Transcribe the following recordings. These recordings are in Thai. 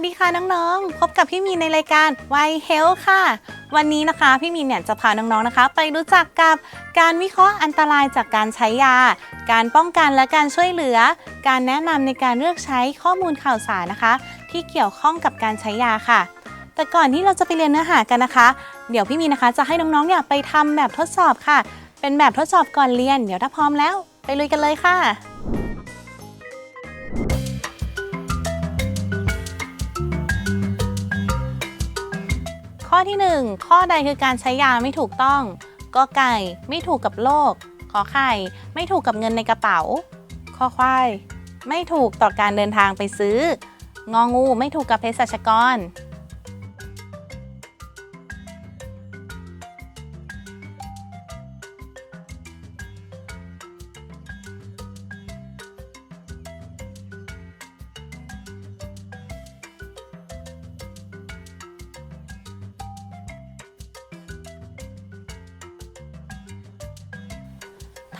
วัสดีค่ะน้องๆ พบกับพี่มีนในรายการวัยเฮลค่ะ วันนี้นะคะพี่มีนเนี่ยจะพาน้องๆนะคะ ไปรู้จักกับการวิเคราะห์อันตรายจากการใช้ยา การป้องกันและการช่วยเหลือ การแนะนำในการเลือกใช้ข้อมูลข่าวสารนะคะ ที่เกี่ยวข้องกับการใช้ยาค่ะ แต่ก่อนที่เราจะไปเรียนเนื้อหากันนะคะ เดี๋ยวพี่มีนนะคะจะให้น้องๆเนี่ยไปทำแบบทดสอบค่ะ เป็นแบบทดสอบก่อนเรียน เดี๋ยวถ้าพร้อมแล้ว ไปลุยกันเลยค่ะ อที่ 1 ข้อใดคือการใช้ยาไม่ถูกต้องกอไก่ไม่ถูกกับโลก ขอไข่ไม่ถูกกับเงินในกระเป๋าข้อควายไม่ถูกต่อการเดินทางไปซื้ององูไม่ถูกกับเภสัชกร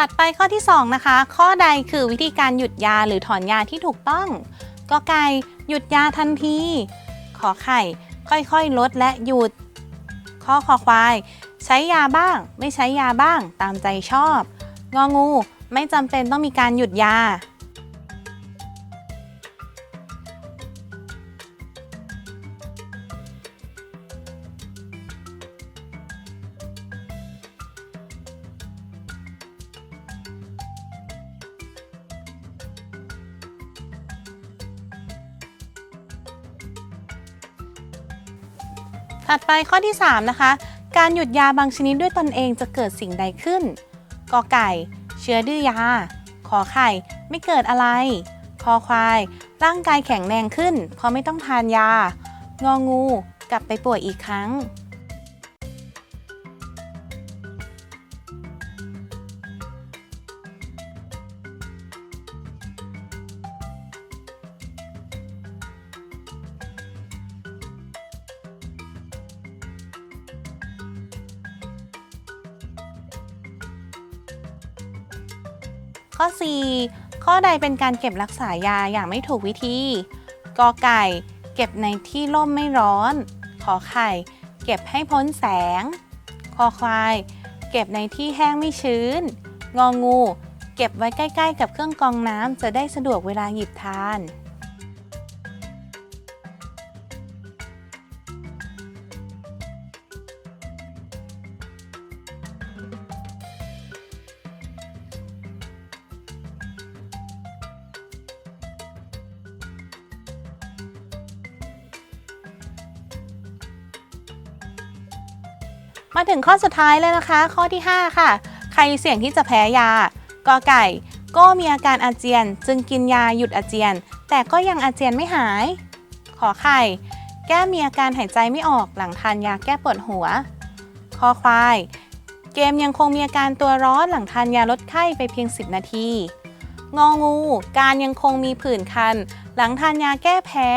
ถัดไปข้อที่ 2 นะคะ ข้อใดคือวิธีการหยุดยาหรือถอนยาที่ถูกต้องกอไก่หยุดยาทันที ขอไข่ ค่อยๆ ลดและหยุด ข้อคอควาย ใช้ยาบ้าง ไม่ใช้ยาบ้างตามใจชอบ งองู ไม่จำเป็นต้องมีการหยุดยา ถัดไปข้อที่ 3 นะคะ การหยุดยาบางชนิดด้วยตนเองจะเกิดสิ่งใดขึ้นกอไก่ เชื้อดื้อยา ขอไข่ ไม่เกิดอะไร คอควาย ร่างกายแข็งแรงขึ้น เพราะไม่ต้องทานยางองู กลับไปป่วยอีกครั้ง ใดเป็นการเก็บรักษายาอย่างไม่ถูกวิธีกอไก่ เก็บในที่ร่มไม่ร้อน ขอไข่ เก็บให้พ้นแสง คอควาย เก็บในที่แห้งไม่ชื้น งองู เก็บไว้ใกล้ ๆ กับเครื่องกรองน้ำจะได้สะดวกเวลาหยิบทาน มาถึงข้อสุดท้ายแล้วนะคะ ข้อที่ 5 ค่ะ ใครเสี่ยงที่จะแพ้ยากอไก่ก็มีอาการอาเจียน จึงกินยาหยุดอาเจียน แต่ก็ยังอาเจียนไม่หาย ขอไข่ แก้มมีอาการหายใจไม่ออกหลังทานยาแก้ปวดหัว คอควาย เกมยังคงมีอาการตัวร้อนหลังทานยาลดไข้ไปเพียง 10 นาที งองู การยังคงมีผื่นคัน หลังทานยาแก้แพ้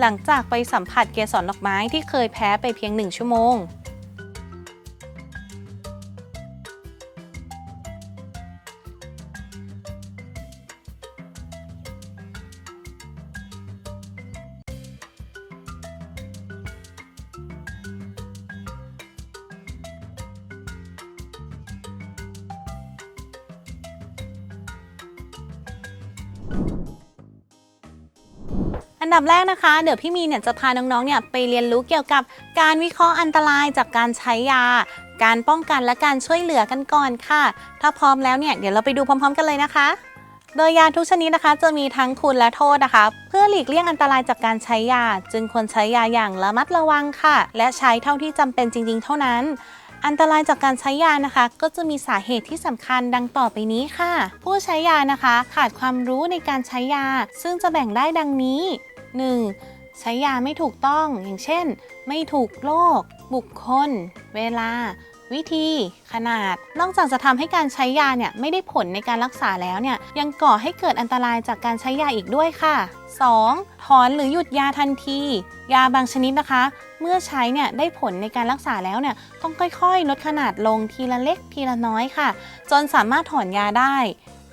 หลังจากไปสัมผัสเกสรดอกไม้ที่เคยแพ้ไปเพียง 1 ชั่วโมง อันดับแรกนะคะ เดี๋ยวพี่มีเนี่ยจะพาน้องๆเนี่ยไปเรียนรู้เกี่ยวกับการวิเคราะห์อันตรายจากการใช้ยา การป้องกันและการช่วยเหลือกันก่อนค่ะ ถ้าพร้อมแล้วเนี่ยเดี๋ยวเราไปดูพร้อม ๆ กันเลยนะคะ โดยยาทุกชนิดนะคะ จะมีทั้งคุณและโทษนะคะ เพื่อหลีกเลี่ยงอันตรายจากการใช้ยา จึงควรใช้ยาอย่างระมัดระวังค่ะ และใช้เท่าที่จำเป็นจริง ๆ เท่านั้น อันตรายจากการใช้ยานะคะ ก็จะมีสาเหตุที่สำคัญดังต่อไปนี้ค่ะ ผู้ใช้ยานะคะ ขาดความรู้ในการใช้ยา ซึ่งจะแบ่งได้ดังนี้ 1. ใช้ยาไม่ถูกต้อง อย่างเช่น ไม่ถูกโรคบุคคล เวลา วิธี ขนาด นอกจากจะทำให้การใช้ยาเนี่ยไม่ได้ผลในการรักษาแล้วเนี่ยยังก่อให้เกิดอันตรายจากการใช้ยาอีกด้วยค่ะ 2. ถอนหรือหยุดยาทันที ยาบางชนิดนะคะ เมื่อใช้เนี่ยได้ผลในการรักษาแล้วเนี่ยต้องค่อยๆ ลดขนาดลงทีละเล็กทีละน้อยค่ะ จนสามารถถอนยาได้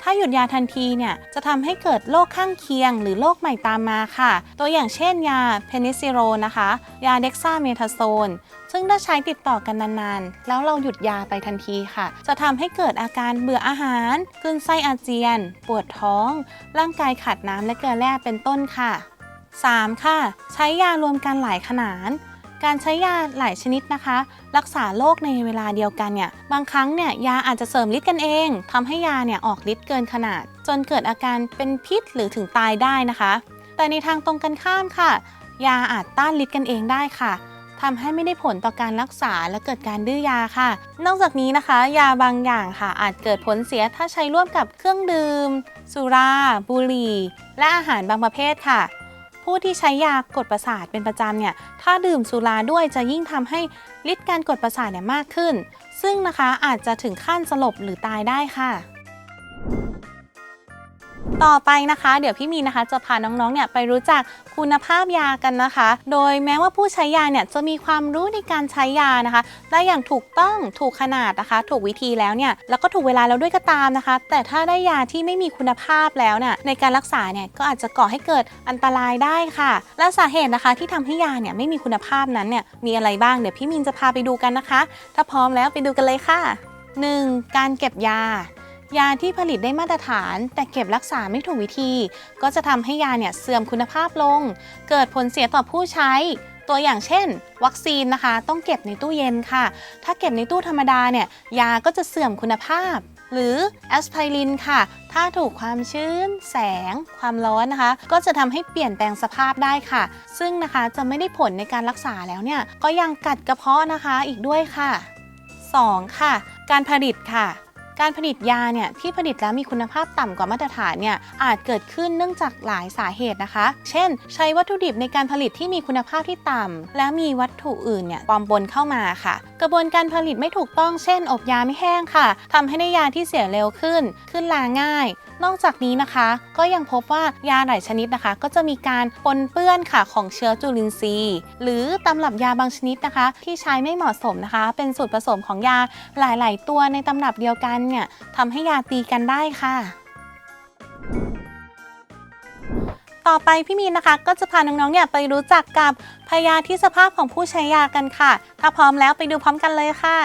ถ้าหยุดยาทันทีเนี่ยจะทำให้เกิดโรคข้างเคียง หรือโรคใหม่ตามมาค่ะ ตัวอย่างเช่นยาเพนิซิโลนะคะ ยาเด็กซ่าเมทาโซนซึ่งถ้าใช้ติดต่อกันนานๆ แล้วเราหยุดยาไปทันทีค่ะ จะทำให้เกิดอาการเบื่ออาหารคลื่นไส้อาเจียน ปวดท้อง ร่างกายขาดน้ำและเกลือแร่เป็นต้นค่ะ 3. ค่ะ ใช้ยารวมกันหลายขนาด การใช้ยาหลายชนิดนะคะ รักษาโรคในเวลาเดียวกันเนี่ยบางครั้งเนี่ยยาอาจจะเสริมฤทธิ์กันเองทำให้ยาเนี่ยออกฤทธิ์เกินขนาด จนเกิดอาการเป็นพิษหรือถึงตายได้นะคะ แต่ในทางตรงกันข้ามค่ะ ยาอาจต้านฤทธิ์กันเองได้ค่ะทำให้ไม่ได้ผลต่อการรักษาและเกิดการดื้อยาค่ะ นอกจากนี้นะคะ ยาบางอย่างค่ะ อาจเกิดผลเสียถ้าใช้ร่วมกับเครื่องดื่ม สุรา บุหรี่ และอาหารบางประเภทค่ะ ผู้ที่ใช้ยากดประสาทเป็นประจำเนี่ย ถ้าดื่มสุราด้วยจะยิ่งทำให้ฤทธิ์การกดประสาทเนี่ยมากขึ้น ซึ่งนะคะอาจจะถึงขั้นสลบหรือตายได้ค่ะ ต่อไปนะคะ เดี๋ยวพี่มีนะคะจะพาน้องๆเนี่ยไปรู้จักคุณภาพยากันนะคะ โดยแม้ว่าผู้ใช้ยาเนี่ยจะมีความรู้ในการใช้ยานะคะ ได้อย่างถูกต้องถูกขนาดนะคะ ถูกวิธีแล้วเนี่ยแล้วก็ถูกเวลาแล้วด้วยก็ตามนะคะ แต่ถ้าได้ยาที่ไม่มีคุณภาพแล้วเนี่ยในการรักษาเนี่ยก็อาจจะก่อให้เกิดอันตรายได้ค่ะ และสาเหตุนะคะที่ทำให้ยาเนี่ยไม่มีคุณภาพนั้นเนี่ยมีอะไรบ้างเดี๋ยวพี่มินจะพาไปดูกันนะคะ ถ้าพร้อมแล้วไปดูกันเลยค่ะ 1. การเก็บยา ยาที่ผลิตได้มาตรฐาน แต่เก็บรักษาไม่ถูกวิธี ก็จะทำให้ยาเนี่ยเสื่อมคุณภาพลง เกิดผลเสียต่อผู้ใช้ ตัวอย่างเช่น วัคซีนนะคะ ต้องเก็บในตู้เย็นค่ะ ถ้าเก็บในตู้ธรรมดาเนี่ยยาก็จะเสื่อมคุณภาพ หรือแอสไพรินค่ะ ถ้าถูกความชื้น แสง ความร้อนนะคะ ก็จะทำให้เปลี่ยนแปลงสภาพได้ค่ะ ซึ่งนะคะจะไม่ได้ผลในการรักษาแล้วเนี่ยก็ยังกัดกระเพาะนะคะอีกด้วยค่ะ 2. ค่ะ การผลิตค่ะ การผลิตยาเนี่ยที่ผลิตแล้วมีคุณภาพต่ำกว่ามาตรฐานเนี่ยอาจเกิดขึ้นเนื่องจากหลายสาเหตุนะคะ เช่น ใช้วัตถุดิบในการผลิตที่มีคุณภาพที่ต่ำและมีวัตถุอื่นเนี่ยปลอมปนเข้ามาค่ะ กระบวนการผลิตไม่ถูกต้องเช่น อบยาไม่แห้งค่ะทำให้ได้ยาที่เสียเร็วขึ้น ขึ้นลาง่าย นอกจากนี้นะคะ ก็ยังพบว่ายาหลายชนิดนะคะ ก็จะมีการปนเปื้อนค่ะของเชื้อจุลินทรีย์ หรือตำรับยาบางชนิดนะคะ ที่ใช้ไม่เหมาะสมนะคะ เป็นสูตรผสมของยาหลาย ๆ ตัวในตำรับเดียวกันเนี่ยทำให้ยาตีกันได้ค่ะต่อไปพี่มีนนะคะก็จะพาน้องๆเนี่ยไปรู้จักกับพยาธิสภาพของผู้ใช้ยากันค่ะ ถ้าพร้อมแล้วไปดูพร้อมกันเลยค่ะ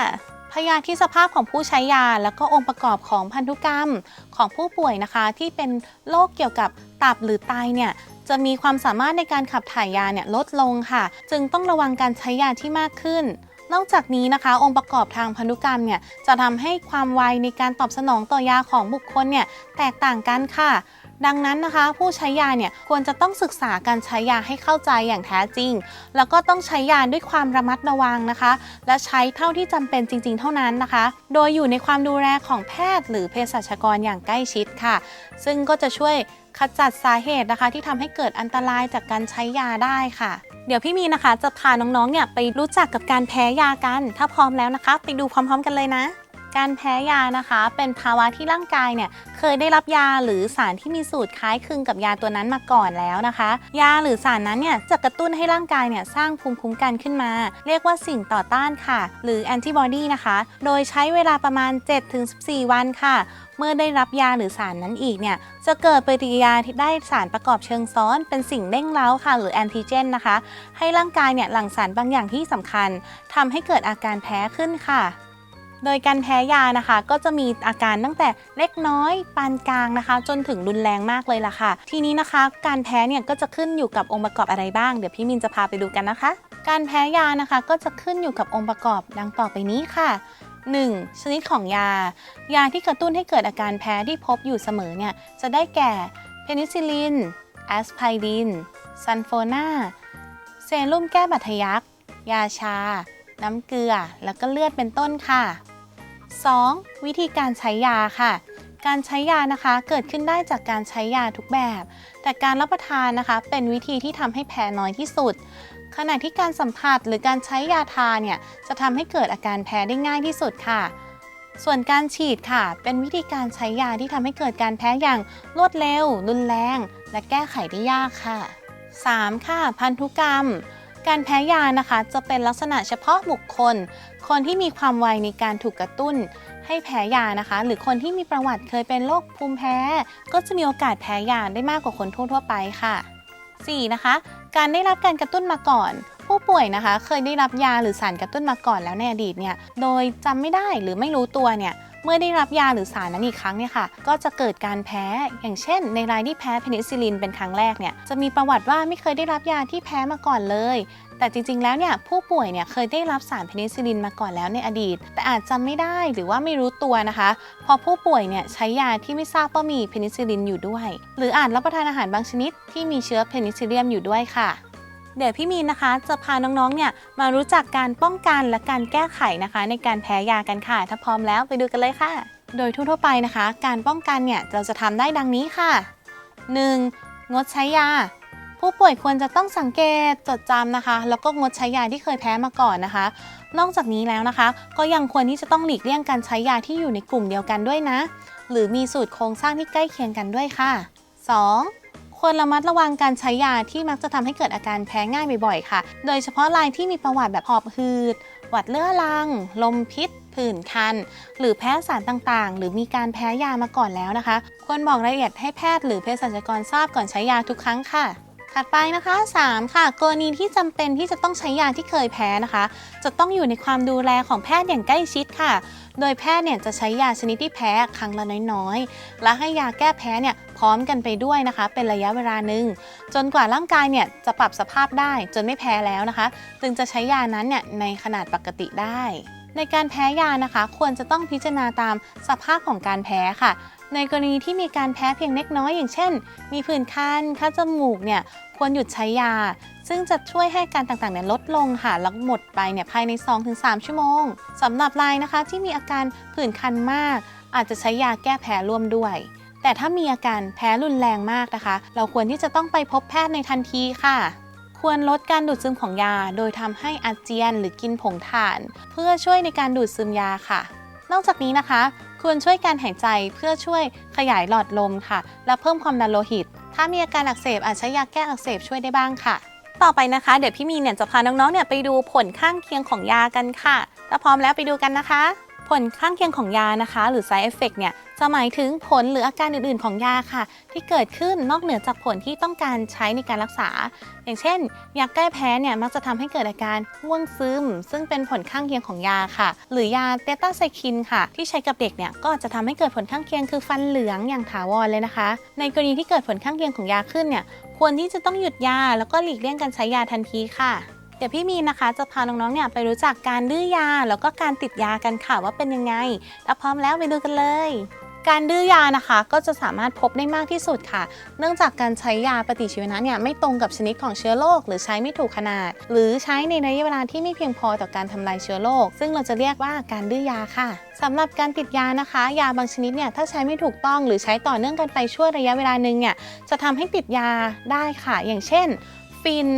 พยาธิสภาพของผู้ใช้ยา แล้วก็องค์ประกอบของพันธุกรรมของผู้ป่วยนะคะ ที่เป็นโรคเกี่ยวกับตับหรือไตเนี่ยจะมีความสามารถในการขับถ่ายยาเนี่ยลดลงค่ะ จึงต้องระวังการใช้ยาที่มากขึ้น นอกจากนี้นะคะ องค์ประกอบทางพันธุกรรมเนี่ยจะทำให้ความไวในการตอบสนองต่อยาของบุคคลเนี่ยแตกต่างกันค่ะ ดังนั้นนะคะ ผู้ใช้ยาเนี่ยควรจะต้องศึกษาการใช้ยาให้เข้าใจอย่างแท้จริง แล้วก็ต้องใช้ยาด้วยความระมัดระวังนะคะ และใช้เท่าที่จำเป็นจริง ๆ เท่านั้นนะคะ โดยอยู่ในความดูแลของแพทย์ หรือเภสัชกรอย่างใกล้ชิดค่ะ ซึ่งก็จะช่วยขจัดสาเหตุนะคะ ที่ทำให้เกิดอันตรายจากการใช้ยาได้ค่ะ เดี๋ยวพี่มีนะคะจะพาน้องๆเนี่ยไปรู้จักกับการแพ้ยากัน ถ้าพร้อมแล้วนะคะ ไปดูพร้อม ๆ กันเลยนะ การแพ้ยานะคะ เป็นภาวะที่ร่างกายเนี่ยเคยได้รับยาหรือสารที่มีสูตรคล้ายคลึงกับยาตัวนั้นมาก่อนแล้วนะคะ ยาหรือสารนั้นเนี่ยจะกระตุ้นให้ร่างกายเนี่ยสร้างภูมิคุ้มกันขึ้นมา เรียกว่าสิ่งต่อต้านค่ะ หรือแอนติบอดีนะคะ โดยใช้เวลาประมาณ 7-14 วันค่ะเมื่อได้รับยาหรือสารนั้นอีกเนี่ย จะเกิดปฏิกิริยาที่ได้สารประกอบเชิงซ้อน เป็นสิ่งเร่งเร้าค่ะ หรือแอนติเจนนะคะ ให้ร่างกายเนี่ยหลั่งสารบางอย่างที่สำคัญทำให้เกิดอาการแพ้ขึ้นค่ะ โดยการแพ้ยานะคะ ก็จะมีอาการตั้งแต่เล็กน้อยปานกลางนะคะ จนถึงรุนแรงมากเลยล่ะค่ะ ทีนี้นะคะ การแพ้เนี่ยก็จะขึ้นอยู่กับองค์ประกอบอะไรบ้าง เดี๋ยวพี่มินจะพาไปดูกันนะคะ การแพ้ยานะคะก็จะขึ้นอยู่กับองค์ประกอบดังต่อไปนี้ค่ะ 1. ชนิดของยา ยาที่กระตุ้นให้เกิดอาการแพ้ที่พบอยู่เสมอเนี่ยจะได้แก่เพนิซิลินแอสไพรินซันโฟนาเซรุ่มแก้บาดทะยัก ยาชา น้ำเกลือ แล้วก็เลือดเป็นต้นค่ะ 2. วิธีการใช้ยาค่ะ การใช้ยานะคะเกิดขึ้นได้จากการใช้ยาทุกแบบ แต่การรับประทานนะคะ เป็นวิธีที่ทำให้แพ้น้อยที่สุด ขณะที่การสัมผัสหรือการใช้ยาทาเนี่ยจะทำให้เกิดอาการแพ้ได้ง่ายที่สุดค่ะ ส่วนการฉีดค่ะ เป็นวิธีการใช้ยาที่ทำให้เกิดการแพ้อย่างรวดเร็ว รุนแรง และแก้ไขได้ยากค่ะ 3. ค่ะ พันธุกรรม การแพ้ยานะคะจะเป็นลักษณะเฉพาะบุคคล คนที่มีความไวในการถูกกระตุ้น ให้แพ้ยานะคะ หรือคนที่มีประวัติเคยเป็นโรคภูมิแพ้ ก็จะมีโอกาสแพ้ยาได้มากกว่าคนทั่วๆไปค่ะ 4. นะคะ การได้รับการกระตุ้นมาก่อน ผู้ป่วยนะคะ เคยได้รับยาหรือสารกระตุ้นมาก่อนแล้วในอดีตเนี่ย โดยจำไม่ได้หรือไม่รู้ตัวเนี่ย เมื่อได้รับยาหรือสารนั้นอีกครั้งเนี่ยค่ะ ก็จะเกิดการแพ้ อย่างเช่น ในรายที่แพ้เพนิซิลินเป็นครั้งแรกเนี่ย จะมีประวัติว่าไม่เคยได้รับยาที่แพ้มาก่อนเลย แต่จริงๆ แล้วเนี่ยผู้ป่วยเนี่ยเคยได้รับสารเพนิซิลินมาก่อนแล้วในอดีต แต่อาจจำไม่ได้หรือว่าไม่รู้ตัวนะคะ พอผู้ป่วยเนี่ยใช้ยาที่ไม่ทราบว่ามีเพนิซิลลินอยู่ด้วย หรืออาจรับประทานอาหารบางชนิดที่มีเชื้อเพนิซิลเลียมอยู่ด้วยค่ะ เดี๋ยวพี่มีนนะคะจะพาน้องๆเนี่ยมารู้จักการป้องกันและการแก้ไขนะคะ ในการแพ้ยากันค่ะ ถ้าพร้อมแล้วไปดูกันเลยค่ะ โดยทั่วๆไปนะคะ การป้องกันเนี่ยเราจะทำได้ดังนี้ค่ะ 1. งดใช้ยา ผู้ป่วยควรจะต้องสังเกตจดจำนะคะ แล้วก็งดใช้ยาที่เคยแพ้มาก่อนนะคะ นอกจากนี้แล้วนะคะ ก็ยังควรที่จะต้องหลีกเลี่ยงการใช้ยาที่อยู่ในกลุ่มเดียวกันด้วยนะ หรือมีสูตรโครงสร้างที่ใกล้เคียงกันด้วยค่ะ 2. ควรระมัดระวังการใช้ยาที่มักจะทำให้เกิดอาการแพ้ง่ายบ่อยๆค่ะ โดยเฉพาะรายที่มีประวัติแบบหอบหืด หวัดเลือรัง ลมพิษผื่นคัน หรือแพ้สารต่างๆ หรือมีการแพ้ยามาก่อนแล้วนะคะ ควรบอกรายละเอียดให้แพทย์หรือเภสัชกรทราบก่อนใช้ยาทุกครั้งค่ะถัดไปนะคะ 3 ค่ะ กรณีที่จำเป็นที่จะต้องใช้ยาที่เคยแพ้นะคะ จะต้องอยู่ในความดูแลของแพทย์อย่างใกล้ชิดค่ะ โดยแพทย์เนี่ยจะใช้ยาชนิดที่แพ้ครั้งละน้อยๆ และให้ยาแก้แพ้เนี่ยพร้อมกันไปด้วยนะคะ เป็นระยะเวลาหนึ่งจนกว่าร่างกายเนี่ยจะปรับสภาพได้จนไม่แพ้แล้วนะคะ จึงจะใช้ยานั้นเนี่ยในขนาดปกติได้ ในการแพ้ยานะคะ ควรจะต้องพิจารณาตามสภาพของการแพ้ค่ะ ในกรณีที่มีการแพ้เพียงเล็กน้อยอย่างเช่น มีผื่นคันคัดจมูกเนี่ยควรหยุดใช้ยา ซึ่งจะช่วยให้อาการต่างๆเนี่ยลดลงค่ะแล้วหมดไปเนี่ยภายใน 2-3 ชั่วโมงสำหรับรายนะคะที่มีอาการผื่นคันมาก อาจจะใช้ยาแก้แพ้ร่วมด้วย แต่ถ้ามีอาการแพ้รุนแรงมากนะคะ เราควรที่จะต้องไปพบแพทย์ในทันทีค่ะ ควรลดการดูดซึมของยา โดยทำให้อาเจียนหรือกินผงถ่าน เพื่อช่วยในการดูดซึมยาค่ะ นอกจากนี้นะคะ ควรช่วยการหายใจเพื่อช่วยขยายหลอดลมค่ะ และเพิ่มความดันโลหิต ถ้ามีอาการอักเสบอาจใช้ยาแก้อักเสบช่วยได้บ้างค่ะต่อไปนะคะ เดี๋ยวพี่มีเนี่ยจะพาน้องๆเนี่ยไปดูผลข้างเคียงของยากันค่ะ ถ้าพร้อมแล้วไปดูกันนะคะ ผลข้างเคียงของยานะคะ หรือ side effect เนี่ย จะหมายถึงผลหรืออาการอื่น ๆ ของยาค่ะ ที่เกิดขึ้นนอกเหนือจากผลที่ต้องการใช้ในการรักษา อย่างเช่นยาแก้แพ้เนี่ยมักจะทำให้เกิดอาการง่วงซึม ซึ่งเป็นผลข้างเคียงของยาค่ะ หรือยาเตต้าไซคินค่ะ ที่ใช้กับเด็กเนี่ยก็จะทำให้เกิดผลข้างเคียงคือฟันเหลืองอย่างถาวรเลยนะคะ ในกรณีที่เกิดผลข้างเคียงของยาขึ้นเนี่ยควรที่จะต้องหยุดยา แล้วก็หลีกเลี่ยงการใช้ยาทันทีค่ะเดี๋ยวพี่มีนนะคะจะพาน้องๆเนี่ยไปรู้จักการดื้อยา แล้วก็การติดยากันค่ะว่าเป็นยังไงถ้าพร้อมแล้วไปดูกันเลย การดื้อยานะคะก็จะสามารถพบได้มากที่สุดค่ะ เนื่องจากการใช้ยาปฏิชีวนะเนี่ยไม่ตรงกับชนิดของเชื้อโรคหรือใช้ไม่ถูกขนาด หรือใช้ในระยะเวลาที่ไม่เพียงพอต่อการทำลายเชื้อโรคซึ่งเราจะเรียกว่าการดื้อยาค่ะสำหรับการติดยานะคะ ยาบางชนิดเนี่ยถ้าใช้ไม่ถูกต้องหรือใช้ต่อเนื่องกันไปช่วงระยะเวลาหนึ่งเนี่ยจะทำให้ติดยาได้ค่ะ อย่างเช่น ฟิน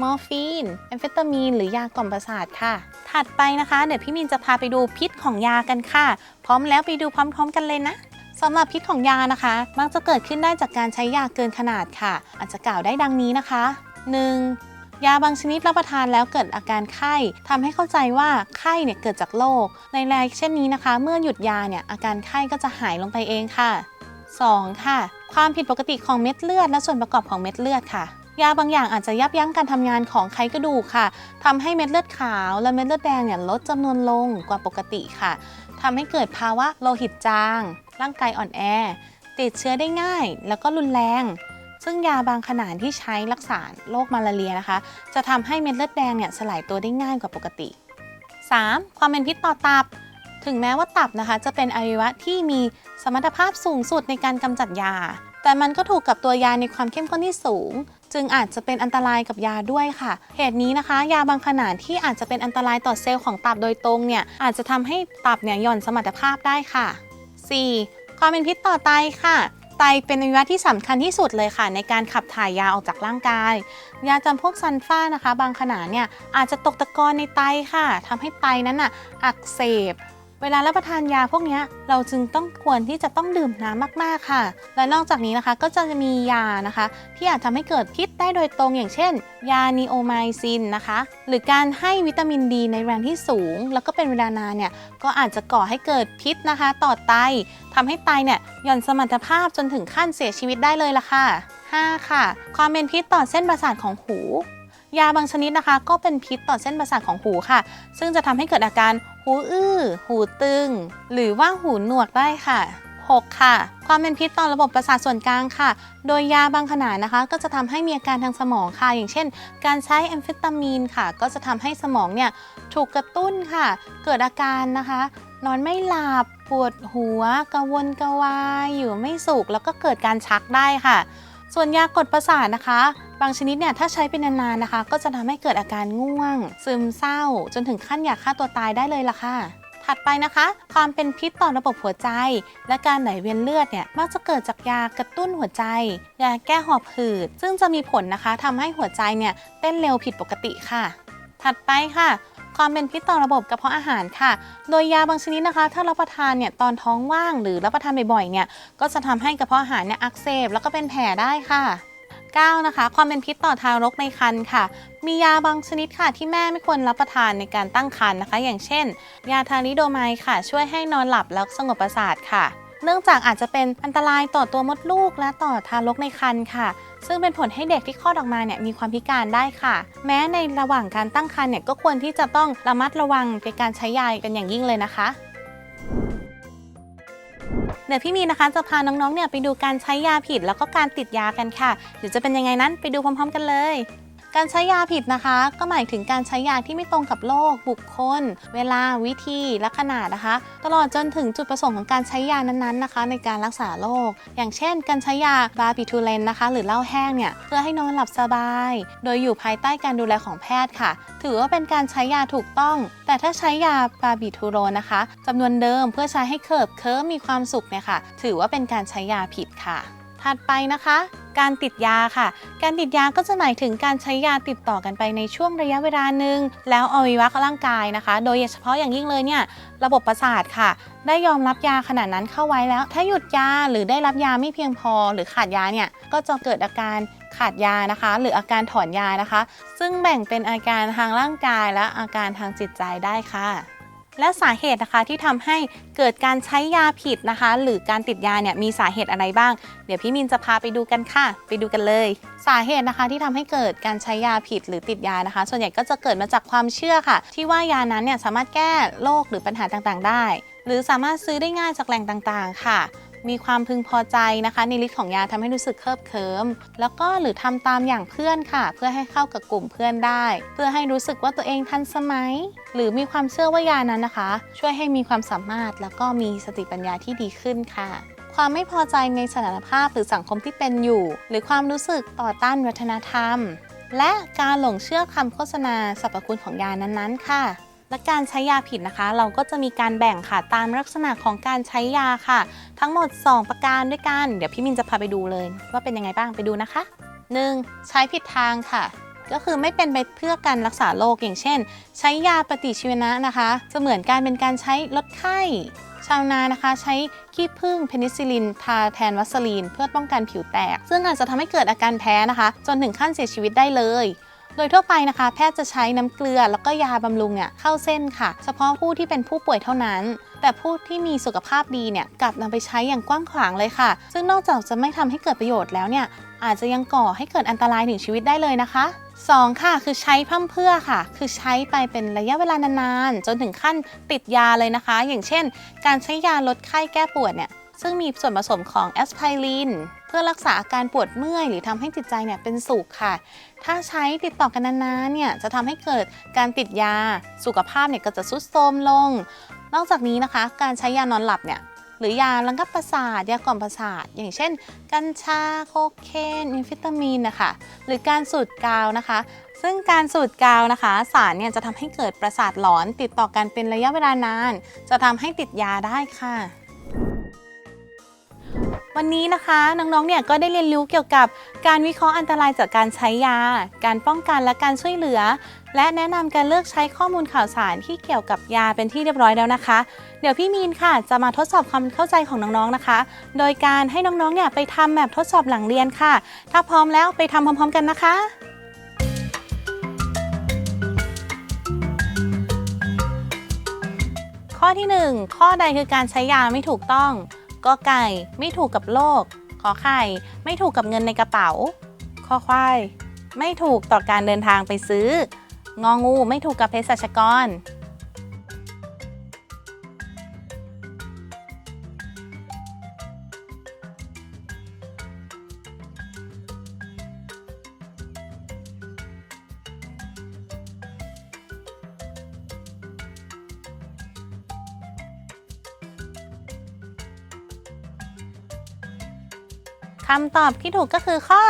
มอร์ฟีนแอมเฟตามีน หรือยากล่อมประสาทค่ะ ถัดไปนะคะ เดี๋ยวพี่มินจะพาไปดูพิษของยากันค่ะ พร้อมแล้วไปดูพร้อม ๆ กันเลยนะ สำหรับพิษของยานะคะ มักจะเกิดขึ้นได้จากการใช้ยาเกินขนาดค่ะ อาจจะกล่าวได้ดังนี้นะคะ 1. ยาบางชนิดรับประทานแล้วเกิดอาการไข้ทำให้เข้าใจว่าไข้เนี่ยเกิดจากโรคในรายเช่นนี้นะคะ เมื่อหยุดยาเนี่ยอาการไข้ก็จะหายลงไปเองค่ะ 2. ค่ะ ความผิดปกติของเม็ดเลือดและส่วนประกอบของเม็ดเลือดค่ะยาบางอย่างอาจจะยับยั้งการทำงานของไขกระดูกค่ะทำให้เม็ดเลือดขาวและเม็ดเลือดแดงเนี่ยลดจำนวนลงกว่าปกติค่ะ ทำให้เกิดภาวะโลหิตจาง ร่างกายอ่อนแอ ติดเชื้อได้ง่าย แล้วก็รุนแรง ซึ่งยาบางขนาดที่ใช้รักษาโรคมาลาเรียนะคะ จะทำให้เม็ดเลือดแดงเนี่ยสลายตัวได้ง่ายกว่าปกติ 3. ความเป็นพิษต่อตับ ถึงแม้ว่าตับนะคะ จะเป็นอวัยวะที่มีสมรรถภาพสูงสุดในการกำจัดยา แต่มันก็ถูกกับตัวยาในความเข้มข้นที่สูง จึงอาจจะเป็นอันตรายกับยาด้วยค่ะ เหตุนี้นะคะ ยาบางขนาดที่อาจจะเป็นอันตรายต่อเซลล์ของตับโดยตรงเนี่ยอาจจะทำให้ตับเนี่ยหย่อนสมรรถภาพได้ค่ะ 4. ความเป็นพิษต่อไตค่ะไตเป็นอวัยวะที่สำคัญที่สุดเลยค่ะ ในการขับถ่ายยาออกจากร่างกาย ยาจำพวกซันฟ้านะคะ บางขนาดเนี่ยอาจจะตกตะกอนในไตค่ะทำให้ไตนั้นน่ะอักเสบ เวลารับประทานยาพวกนี้เราจึงต้องควรที่จะต้องดื่มน้ำมากๆค่ะ และนอกจากนี้นะคะก็จะมียานะคะ ที่อาจทำให้เกิดพิษได้โดยตรงอย่างเช่น ยานีโอไมซินนะคะ หรือการให้วิตามินดีในแรงที่สูง แล้วก็เป็นเวลานานเนี่ยก็อาจจะก่อให้เกิดพิษนะคะ ต่อไตทำให้ไตเนี่ยหย่อนสมรรถภาพจนถึงขั้นเสียชีวิตได้เลยล่ะค่ะ 5. ค่ะ ความเป็นพิษต่อเส้นประสาทของหูยาบางชนิดนะคะ ก็เป็นพิษต่อเส้นประสาทของหูค่ะ ซึ่งจะทำให้เกิดอาการ หูอื้อ หูตึง หรือว่าหูหนวกได้ค่ะ 6. ค่ะ ความเป็นพิษต่อระบบประสาทส่วนกลางค่ะ โดยยาบางขนาดนะคะ ก็จะทำให้มีอาการทางสมองค่ะ อย่างเช่น การใช้แอมเฟตามีนค่ะ ก็จะทำให้สมองเนี่ยถูกกระตุ้นค่ะ เกิดอาการนะคะ นอนไม่หลับ ปวดหัวกระวนกระวาย อยู่ไม่สุข แล้วก็เกิดการชักได้ค่ะ ส่วนยากดประสาทนะคะ บางชนิดเนี่ยถ้าใช้เป็นนานๆนะคะ ก็จะทำให้เกิดอาการง่วง ซึมเศร้า จนถึงขั้นอยากฆ่าตัวตายได้เลยล่ะค่ะถัดไปนะคะ ความเป็นพิษต่อระบบหัวใจ และการไหลเวียนเลือดเนี่ยมักจะเกิดจากยากระตุ้นหัวใจ ยาแก้หอบหืด ซึ่งจะมีผลนะคะทำให้หัวใจเนี่ยเต้นเร็วผิดปกติค่ะ ถัดไปค่ะความเป็นพิษต่อระบบกระเพาะอาหารค่ะ โดยยาบางชนิดนะคะ ถ้ารับประทานเนี่ยตอนท้องว่างหรือรับประทานบ่อยๆเนี่ย ก็จะทำให้กระเพาะอาหารเนี่ยอักเสบแล้วก็เป็นแผลได้ค่ะ 9. นะคะ ความเป็นพิษต่อทารกในครรภ์ค่ะ มียาบางชนิดค่ะที่แม่ไม่ควรรับประทานในการตั้งครรภ์นะคะ อย่างเช่น ยาทาริโดไมค่ะ ช่วยให้นอนหลับแล้วสงบประสาทค่ะ เนื่องจากอาจจะเป็นอันตรายต่อตัวมดลูกและต่อทารกในครรภ์ค่ะ ซึ่งเป็นผลให้เด็กที่คลอดออกมาเนี่ยมีความพิการได้ค่ะ แม้ในระหว่างการตั้งครรภ์เนี่ยก็ควรที่จะต้องระมัดระวังในการใช้ยากันอย่างยิ่งเลยนะคะ เดี๋ยวพี่มีนะคะจะพาน้องๆเนี่ยไปดูการใช้ยาผิดแล้วก็การติดยากันค่ะ เดี๋ยวจะเป็นยังไงนั้นไปดูพร้อม ๆ กันเลย การใช้ยาผิดนะคะ ก็หมายถึงการใช้ยาที่ไม่ตรงกับโรคบุคคล เวลาวิธีและขนาดนะคะ ตลอดจนถึงจุดประสงค์ของการใช้ยานั้นๆนะคะ ในการรักษาโรคอย่างเช่น การใช้ยาบาร์บิทูเลนนะคะ หรือเหล้าแห้งเนี่ยเพื่อให้นอนหลับสบาย โดยอยู่ภายใต้การดูแลของแพทย์ค่ะ ถือว่าเป็นการใช้ยาถูกต้อง แต่ถ้าใช้ยาบาร์บิทูโรนนะคะจำนวนเดิมเพื่อใช้ให้เคิบเคิร์มมีความสุขเนี่ยค่ะ ถือว่าเป็นการใช้ยาผิดค่ะ ถัดไปนะคะ การติดยาค่ะ การติดยาก็จะหมายถึงการใช้ยาติดต่อกันไปในช่วงระยะเวลาหนึ่งแล้วอวัยวะร่างกายนะคะ โดยเฉพาะอย่างยิ่งเลยเนี่ยระบบประสาทค่ะ ได้ยอมรับยาขนาดนั้นเข้าไว้แล้ว ถ้าหยุดยาหรือได้รับยาไม่เพียงพอ หรือขาดยาเนี่ยก็จะเกิดอาการขาดยานะคะ หรืออาการถอนยานะคะ ซึ่งแบ่งเป็นอาการทางร่างกายและอาการทางจิตใจได้ค่ะ และสาเหตุนะคะที่ทำให้เกิดการใช้ยาผิดนะคะ หรือการติดยาเนี่ยมีสาเหตุอะไรบ้าง เดี๋ยวพี่มินจะพาไปดูกันค่ะ ไปดูกันเลย สาเหตุนะคะที่ทำให้เกิดการใช้ยาผิดหรือติดยานะคะ ส่วนใหญ่ก็จะเกิดมาจากความเชื่อค่ะ ที่ว่ายานั้นเนี่ยสามารถแก้โรคหรือปัญหาต่างๆ ได้ หรือสามารถซื้อได้ง่ายจากแหล่งต่างๆ ค่ะ มีความพึงพอใจนะคะ ในฤทธิ์ของยาทำให้รู้สึกเคลิบเคลิ้มแล้วก็หรือทำตามอย่างเพื่อนค่ะ เพื่อให้เข้ากับกลุ่มเพื่อนได้ เพื่อให้รู้สึกว่าตัวเองทันสมัย หรือมีความเชื่อว่ายานั้นนะคะ ช่วยให้มีความสามารถแล้วก็มีสติปัญญาที่ดีขึ้นค่ะความไม่พอใจในสถานภาพหรือสังคมที่เป็นอยู่ หรือความรู้สึกต่อต้านวัฒนธรรม และการหลงเชื่อคำโฆษณาสรรพคุณของยานั้นๆ ค่ะ และการใช้ยาผิดนะคะ เราก็จะมีการแบ่งค่ะตามลักษณะของการใช้ยาค่ะ ทั้งหมด 2 ประการด้วยกัน เดี๋ยวพี่มินจะพาไปดูเลย ว่าเป็นยังไงบ้างไปดูนะคะ 1. ใช้ผิดทางค่ะ ก็คือไม่เป็นไปเพื่อการรักษาโรคอย่างเช่น ใช้ยาปฏิชีวนะนะคะจะเหมือนการเป็นการใช้ลดไข้ชาวนานะคะใช้ขี้ผึ้งเพนิซิลินทาแทนวัสลีน เพื่อป้องกันผิวแตก ซึ่งอาจจะทำให้เกิดอาการแพ้นะคะ จนถึงขั้นเสียชีวิตได้เลย โดยทั่วไปนะคะ แพทย์จะใช้น้ำเกลือแล้วก็ยาบำรุงเนี่ยเข้าเส้นค่ะ เฉพาะผู้ที่เป็นผู้ป่วยเท่านั้น แต่ผู้ที่มีสุขภาพดีเนี่ยกลับนำไปใช้อย่างกว้างขวางเลยค่ะ ซึ่งนอกจากจะไม่ทำให้เกิดประโยชน์แล้วเนี่ยอาจจะยังก่อให้เกิดอันตรายถึงชีวิตได้เลยนะคะ 2. ค่ะคือใช้พร่ำเพื่อค่ะ คือใช้ไปเป็นระยะเวลานานๆ จนถึงขั้นติดยาเลยนะคะ อย่างเช่น การใช้ยาลดไข้แก้ปวดเนี่ยซึ่งมีส่วนผสมของแอสไพรินเพื่อรักษาอาการปวดเมื่อย หรือทำให้จิตใจเนี่ยเป็นสุขค่ะ ถ้าใช้ติดต่อกันนานๆเนี่ยจะทำให้เกิดการติดยาสุขภาพเนี่ยก็จะทรุดโทรมลง นอกจากนี้นะคะ การใช้ยานอนหลับเนี่ยหรือยาระงับประสาทยากล่อมประสาท อย่างเช่น กัญชาโคเคนอินฟิตามีนนะคะหรือการสูดกาวนะคะ ซึ่งการสูดกาวนะคะ สารเนี่ยจะทำให้เกิดประสาทหลอนติดต่อกันเป็นระยะเวลานาน จะทำให้ติดยาได้ค่ะ วันนี้นะคะน้องๆ เนี่ยก็ได้เรียนรู้เกี่ยวกับการวิเคราะห์อันตรายจากการใช้ยา การป้องกันและการช่วยเหลือ และแนะนำการเลือกใช้ข้อมูลข่าวสารที่เกี่ยวกับยาเป็นที่เรียบร้อยแล้วนะคะ เดี๋ยวพี่มีนค่ะจะมาทดสอบความเข้าใจของน้องๆ นะคะ โดยการให้น้องๆ เนี่ยไปทำแบบทดสอบหลังเรียนค่ะ ถ้าพร้อมแล้วไปทำพร้อม ๆ กันนะคะข้อที่ 1 ข้อใดคือการใช้ยาไม่ถูกต้อง กอไก่ ไม่ถูกกับโลก ขอไข่ ไม่ถูกกับเงินในกระเป๋าข้อควาย ไม่ถูกต่อการเดินทางไปซื้อ งองู ไม่ถูกกับเภสัชกร คำตอบที่ถูกก็คือข้อ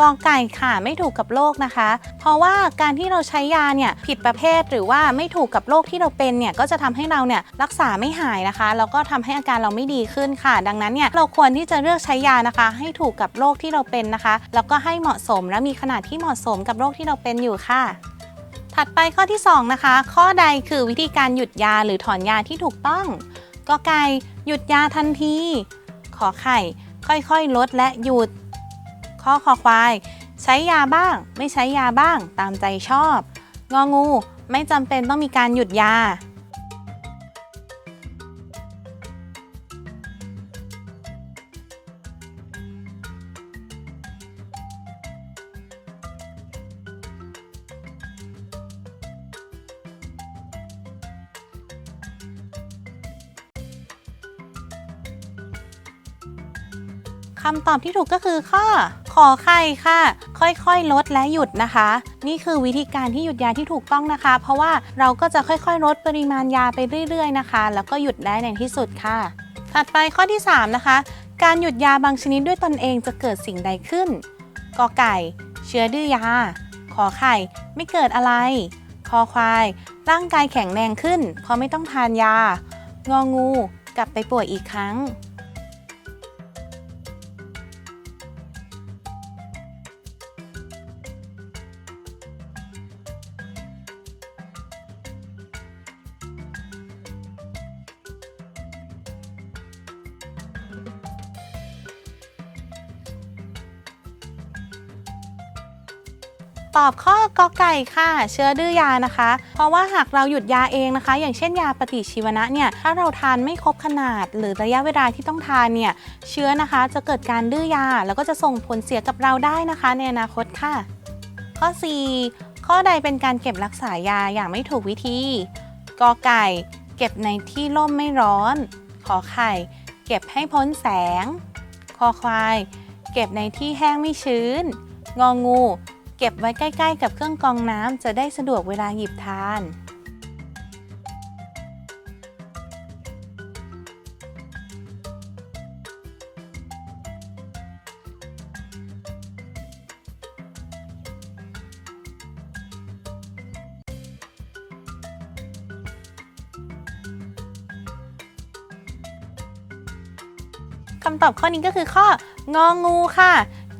กอไก่ค่ะไม่ถูกกับโรคนะคะ เพราะว่าการที่เราใช้ยาเนี่ยผิดประเภทหรือว่าไม่ถูกกับโรคที่เราเป็นเนี่ยก็จะทำให้เราเนี่ยรักษาไม่หายนะคะแล้วก็ทำให้อาการเราไม่ดีขึ้นค่ะ ดังนั้นเนี่ยเราควรที่จะเลือกใช้ยานะคะ ให้ถูกกับโรคที่เราเป็นนะคะ แล้วก็ให้เหมาะสมและมีขนาดที่เหมาะสมกับโรคที่เราเป็นอยู่ค่ะถัดไปข้อที่ 2 นะคะ ข้อใดคือวิธีการหยุดยาหรือถอนยาที่ถูกต้องกอไก่หยุดยาทันที ขอไข่ ค่อยๆ ลดและหยุด ข้อคอควาย ใช้ยาบ้าง ไม่ใช้ยาบ้าง ตามใจชอบ งองู ไม่จำเป็นต้องมีการหยุดยาำตอบที่ถูกก็คือข้อขอไข่ค่ะ ค่อยๆ ลดและหยุดนะคะ นี่คือวิธีการที่หยุดยาที่ถูกต้องนะคะ เพราะว่าเราก็จะค่อยๆ ลดปริมาณยาไปเรื่อย ๆ นะคะ แล้วก็หยุดได้ในที่สุดค่ะ ถัดไปข้อที่ 3 นะคะ การหยุดยาบางชนิดด้วยตนเองจะเกิดสิ่งใดขึ้นกอไก่ เชื้อดื้อยา ขอไข่ ไม่เกิดอะไร คอควาย ร่างกายแข็งแรงขึ้น เพราะไม่ต้องทานยางองู กลับไปป่วยอีกครั้ง ตอบข้อกอไก่ค่ะ เชื้อดื้อยานะคะ เพราะว่าหากเราหยุดยาเองนะคะ อย่างเช่นยาปฏิชีวนะเนี่ยถ้าเราทานไม่ครบขนาด หรือระยะเวลาที่ต้องทานเนี่ยเชื้อนะคะจะเกิดการดื้อยา แล้วก็จะส่งผลเสียกับเราได้นะคะ ในอนาคตค่ะ ข้อ 4 ข้อใดเป็นการเก็บรักษายาอย่างไม่ถูกวิธีกอไก่ เก็บในที่ร่มไม่ร้อน ขอไข่ เก็บให้พ้นแสง คอควาย เก็บในที่แห้งไม่ชื้น งองู เก็บไว้ใกล้ ๆ กับเครื่องกรองน้ำจะได้สะดวกเวลาหยิบทาน คำตอบข้อนี้ก็คือข้ององูค่ะ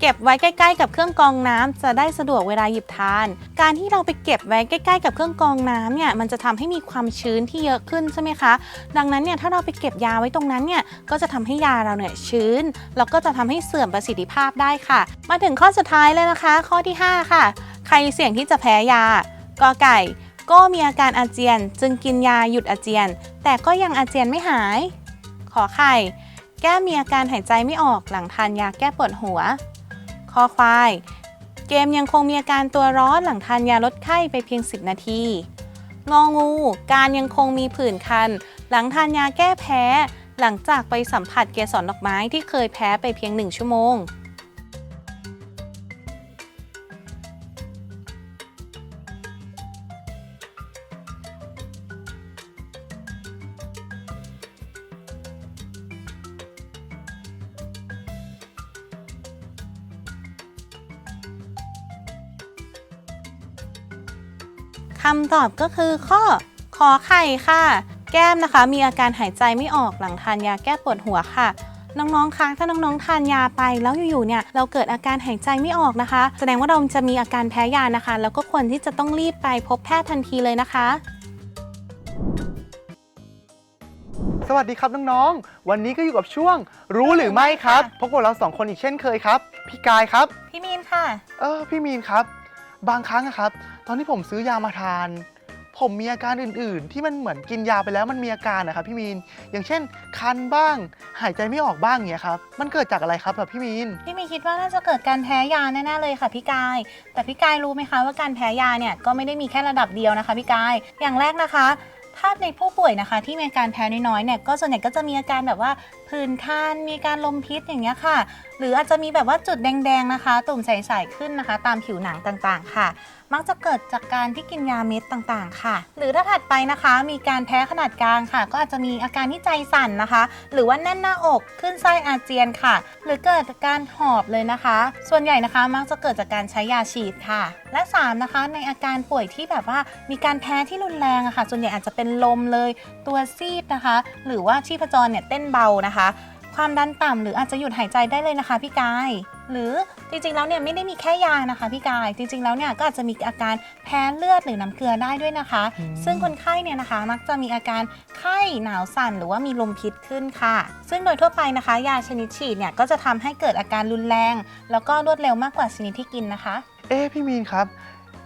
เก็บไว้ใกล้ ๆ กับเครื่องกรองน้ำจะได้สะดวกเวลาหยิบทาน การที่เราไปเก็บไว้ใกล้ ๆ กับเครื่องกรองน้ำเนี่ยมันจะทำให้มีความชื้นที่เยอะขึ้นใช่ไหมคะ ดังนั้นเนี่ยถ้าเราไปเก็บยาไว้ตรงนั้นเนี่ยก็จะทำให้ยาเราเนี่ยชื้นแล้วก็จะทำให้เสื่อมประสิทธิภาพได้ค่ะ มาถึงข้อสุดท้ายเลยนะคะ ข้อที่ 5 ค่ะ ใครเสี่ยงที่จะแพ้ยากอไก่ก็มีอาการอาเจียน จึงกินยาหยุดอาเจียน แต่ก็ยังอาเจียนไม่หาย ขอไข่ แก้มีอาการหายใจไม่ออกหลังทานยาแก้ปวดหัว คอควายเกมยังคงมีอาการตัวร้อนหลังทานยาลดไข้ไปเพียง 10 นาที งองู การยังคงมีผื่นคัน หลังทานยาแก้แพ้ หลังจากไปสัมผัสเกสรดอกไม้ที่เคยแพ้ไปเพียง 1 ชั่วโมง คำตอบก็คือข้อขอไข่ค่ะ แก้มนะคะ มีอาการหายใจไม่ออกหลังทานยาแก้ปวดหัวค่ะน้องๆคะถ้าน้องๆ ทานยาไปแล้วอยู่ๆ เนี่ย เราเกิดอาการหายใจไม่ออกนะคะ แสดงว่าเราจะมีอาการแพ้ยานะคะ แล้วก็ควรที่จะต้องรีบไปพบแพทย์ทันทีเลยนะคะ สวัสดีครับน้องๆ วันนี้ก็อยู่กับช่วง รู้หรือไม่ครับค่ะพบกับเราสองคนอีกเช่นเคยครับ พี่กายครับ พี่มีนค่ะ เออ พี่มีนครับ บางครั้งอะครับ ตอนที่ผมซื้อยามาทาน ผมมีอาการอื่น ๆ ที่มันเหมือนกินยาไปแล้วมันมีอาการนะครับพี่มีน อย่างเช่น คันบ้าง หายใจไม่ออกบ้างอย่างเงี้ยครับ มันเกิดจากอะไรครับแบบพี่มีน พี่มีคิดว่าน่าจะเกิดการแพ้ยาแน่ๆเลยค่ะพี่กาย แต่พี่กายรู้ไหมคะว่าการแพ้ยาเนี่ยก็ไม่ได้มีแค่ระดับเดียวนะคะพี่กาย อย่างแรกนะคะ ถ้าในผู้ป่วยนะคะ ที่มีอาการแพ้น้อยๆเนี่ยก็ส่วนใหญ่ก็จะมีอาการแบบว่าผื่นคันมีการลมพิษอย่างเงี้ยค่ะ หรืออาจจะมีแบบว่าจุดแดงๆนะคะ ตุ่มใสๆขึ้นนะคะ ตามผิวหนังต่างๆ ค่ะ มักจะเกิดจากการที่กินยาเม็ดต่างๆ ค่ะ หรือถ้าถัดไปนะคะ มีการแพ้ขนาดกลางค่ะ ก็อาจจะมีอาการที่ใจสั่นนะคะ หรือว่าแน่นหน้าอกขึ้นไส้อาเจียนค่ะ หรือเกิดจากการหอบเลยนะคะ ส่วนใหญ่นะคะมักจะเกิดจากการใช้ยาฉีดค่ะ และ 3 นะคะ ในอาการป่วยที่แบบว่ามีการแพ้ที่รุนแรงอะค่ะ ส่วนใหญ่อาจจะเป็นลมเลยตัวซีดนะคะ หรือว่าชีพจรเนี่ยเต้นเบานะคะ ความดันต่ำหรืออาจจะหยุดหายใจได้เลยนะคะพี่กาย หรือจริงๆแล้วเนี่ยไม่ได้มีแค่ยานะคะพี่กาย จริงๆแล้วเนี่ยก็อาจจะมีอาการแพ้เลือดหรือน้ำเกลือได้ด้วยนะคะอืมซึ่งคนไข้เนี่ยนะคะมักจะมีอาการไข้หนาวสั่นหรือว่ามีลมพิษขึ้นค่ะ ซึ่งโดยทั่วไปนะคะ ยาชนิดฉีดเนี่ยก็จะทำให้เกิดอาการรุนแรง แล้วก็รวดเร็วมากกว่าชนิดที่กินนะคะ เอ๊ะพี่มีนครับ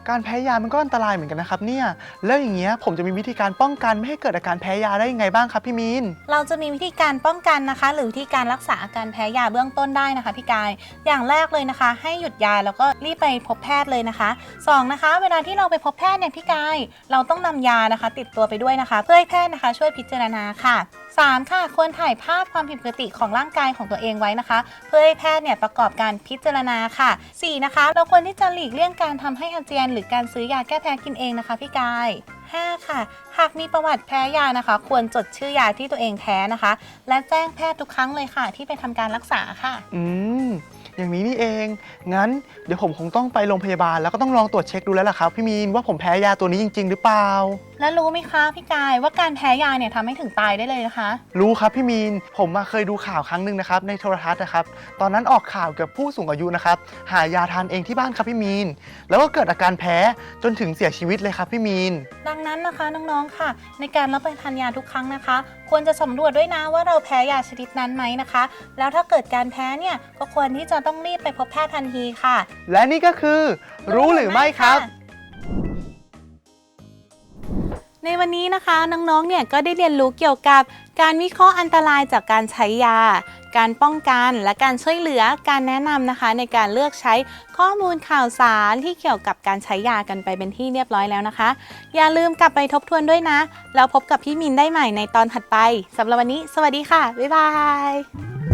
การแพ้ยามันก็อันตรายเหมือนกันนะครับเนี่ย แล้วอย่างเงี้ยผมจะมีวิธีการป้องกันไม่ให้เกิดอาการแพ้ยาได้ยังไงบ้างครับพี่มีน เราจะมีวิธีการป้องกันนะคะ หรือวิธีการรักษาอาการแพ้ยาเบื้องต้นได้นะคะพี่กาย อย่างแรกเลยนะคะ ให้หยุดยาแล้วก็รีบไปพบแพทย์เลยนะคะสองนะคะ เวลาที่เราไปพบแพทย์เนี่ยพี่กาย เราต้องนำยานะคะ ติดตัวไปด้วยนะคะ เพื่อให้แพทย์นะคะ ช่วยพิจารณาค่ะ สามค่ะควรถ่ายภาพความผิดปกติของร่างกายของตัวเองไว้นะคะ เพื่อให้แพทย์เนี่ยประกอบการพิจารณาค่ะสี่นะคะ เราควรที่จะหลีกเลี่ยงการทำให้อาเจียน หรือการซื้อยาแก้แพ้กินเองนะคะพี่กาย 5 ค่ะ หากมีประวัติแพ้ยานะคะ ควรจดชื่อยาที่ตัวเองแพ้นะคะ และแจ้งแพทย์ทุกครั้งเลยค่ะ ที่ไปทำการรักษาค่ะ อืมอย่างนี้นี่เอง งั้นเดี๋ยวผมคงต้องไปโรงพยาบาลแล้วก็ต้องลองตรวจเช็คดูแล้วล่ะครับพี่มีนว่าผมแพ้ยาตัวนี้จริง ๆ หรือเปล่าแล้วรู้ไหมคะพี่กายว่าการแพ้ยาเนี่ยทำให้ถึงตายได้เลยนะคะ รู้ครับพี่มีน ผมมาเคยดูข่าวครั้งหนึ่งนะครับในโทรทัศน์นะครับ ตอนนั้นออกข่าวเกี่ยวกับผู้สูงอายุนะครับ หายาทานเองที่บ้านครับพี่มีน แล้วก็เกิดอาการแพ้จนถึงเสียชีวิตเลยครับพี่มีน ดังนั้นนะคะน้องๆค่ะ ในการรับประทานยาทุกครั้งนะคะ ควรจะสำรวจด้วยนะว่าเราแพ้ยาชนิดนั้นไหมนะคะ แล้วถ้าเกิดการแพ้เนี่ยก็ควรที่จะต้องรีบไปพบแพทย์ทันทีค่ะ และนี่ก็คือ รู้หรือไม่ครับ ในวันนี้นะคะน้องๆ เนี่ยก็ได้เรียนรู้เกี่ยวกับการวิเคราะห์อันตรายจากการใช้ยา การป้องกันและการช่วยเหลือการแนะนำนะคะ ในการเลือกใช้ข้อมูลข่าวสารที่เกี่ยวกับการใช้ยากันไปเป็นที่เรียบร้อยแล้วนะคะ อย่าลืมกลับไปทบทวนด้วยนะ แล้วพบกับพี่มินได้ใหม่ในตอนถัดไปสำหรับวันนี้ สวัสดีค่ะ บ๊ายบาย